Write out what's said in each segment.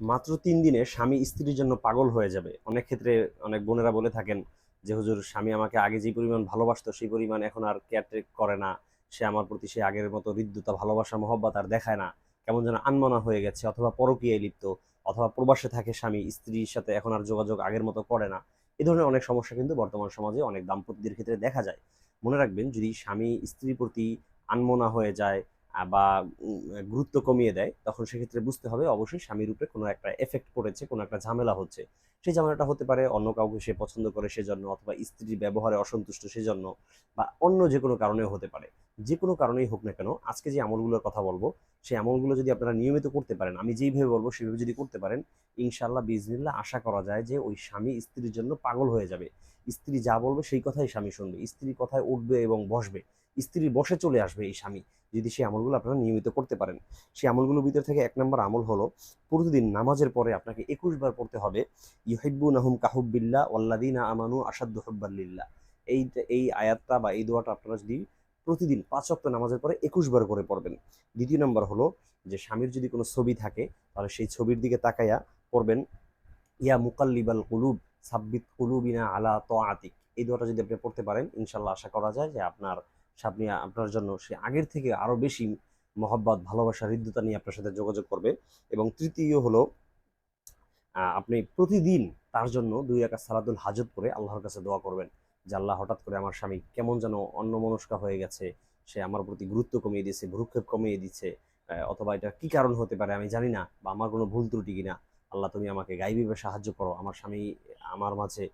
মাত্র তিন দিনে স্বামী স্ত্রীর জন্য পাগল হয়ে যাবে। অনেক ক্ষেত্রে অনেক বোনেরা বলে থাকেন যে, হুজুর, স্বামী আমাকে আগে যে পরিমাণ ভালোবাসতো, সেই পরিমাণ এখন আর কেয়ারটেক করে না। সে আমার প্রতি সে আগের মতো হৃদ্যতা, ভালোবাসা, মহব্বত আর দেখায় না। কেমন যেন আনমনা হয়ে গেছে, অথবা পরকীয়ায় লিপ্ত, অথবা প্রবাসে থাকে স্বামী, স্ত্রীর সাথে এখন আর যোগাযোগ আগের মতো করে না। এ ধরনের অনেক সমস্যা কিন্তু বর্তমান সমাজে অনেক দাম্পত্যের ক্ষেত্রে দেখা যায়। মনে রাখবেন, যদি স্বামী স্ত্রীর প্রতি আনমনা হয়ে যায় বা গুরুত্ব কমিয়ে দেয়, তখন সেক্ষেত্রে বুঝতে হবে অবশ্যই স্বামীর উপরে কোনো একটা এফেক্ট পড়েছে, কোনো একটা ঝামেলা হচ্ছে। সেই ঝামেলাটা হতে পারে অন্য কাউকে সে পছন্দ করে সেজন্য, অথবা স্ত্রীর ব্যবহারে অসন্তুষ্ট সেজন্য, বা অন্য যে কোনো কারণেও হতে পারে। যে কোনো কারণেই হোক না কেন, আজকে যে আমলগুলোর কথা বলব, সেই আমলগুলো যদি আপনারা নিয়মিত করতে পারেন, আমি যেইভাবে বলব সেভাবে যদি করতে পারেন ইনশাল্লাহ বিজনিল্লাহ আশা করা যায় যে ওই স্বামী স্ত্রীর জন্য পাগল হয়ে যাবে। স্ত্রী যা বলবে সেই কথাই স্বামী শুনবে স্ত্রীর কথায় উঠবে এবং বসবে স্ত্রীর বসে চলে আসবে এই স্বামী, যদি সেই আমলগুলো আপনারা নিয়মিত করতে পারেন। সেই আমলগুলোর ভিতর থেকে এক নম্বর আমল হলো, প্রতিদিন নামাজের পরে আপনাকে একুশ বার পড়তে হবে ইউহিব্বু নাহুম কাহুব্বিল্লা ওয়াল্লাদিনা আমানু আসাদ্দু হুব্বাল্লিল্লাহ এই এই আয়াতটা বা এই দোয়াটা আপনারা যদি প্রতিদিন পাঁচ ওয়াক্ত নামাজের পরে একুশ বার করে পড়বেন। দ্বিতীয় নম্বর হলো যে স্বামীর যদি কোনো ছবি থাকে, তাহলে সেই ছবির দিকে তাকাইয়া পড়বেন, ইয়া মুকাল্লিবাল কুলুব, সাব্বিত কুলুবিনা আলা তো আতিক এই দোয়াটা যদি আপনি পড়তে পারেন, ইনশাল্লাহ আশা করা যায় যে আপনার স্বামী আপনার জন্য সে আগের থেকে আরও বেশি মহব্বত, ভালোবাসা, হৃদ্যতা নিয়ে আপনার সাথে যোগাযোগ করবে। এবং তৃতীয় হলো আপনি প্রতিদিন তার জন্য দুই একা সালাদুল হাজত করে আল্লাহর কাছে দোয়া করবেন। আল্লাহ হঠাৎ করে আমার স্বামী কেমন যেন অন্যমনস্কা হয়ে গেছে, সে আমার প্রতি গুরুত্ব কমিয়ে দিয়েছে, ভ্রুক্ষেপ কমিয়ে দিচ্ছে অথবা এটা কি কারণ হতে পারে আমি জানি না, বা আমার কোনো ভুল ত্রুটি কিনা, আল্লাহ তুমি আমাকে গাইবিভাবে সাহায্য করো। আমার স্বামী আমার মাঝে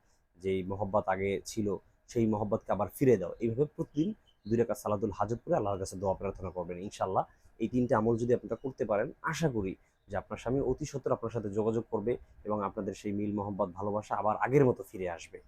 যেই মহব্বত আগে ছিল, সেই মহব্বতকে আবার ফিরে দাও। এইভাবে প্রতিদিন দুই রাকাত সালাতুল হাজত করে আল্লাহর কাছে দোয়া প্রার্থনা করবেন ইনশাল্লাহ এই তিনটে আমল যদি আপনারা করতে পারেন, আশা করি যে আপনার স্বামী অতি সত্বর আপনার সাথে যোগাযোগ করবে এবং আপনাদের সেই মিল মোহাম্মদ ভালোবাসা আবার আগের মতো ফিরে আসবে।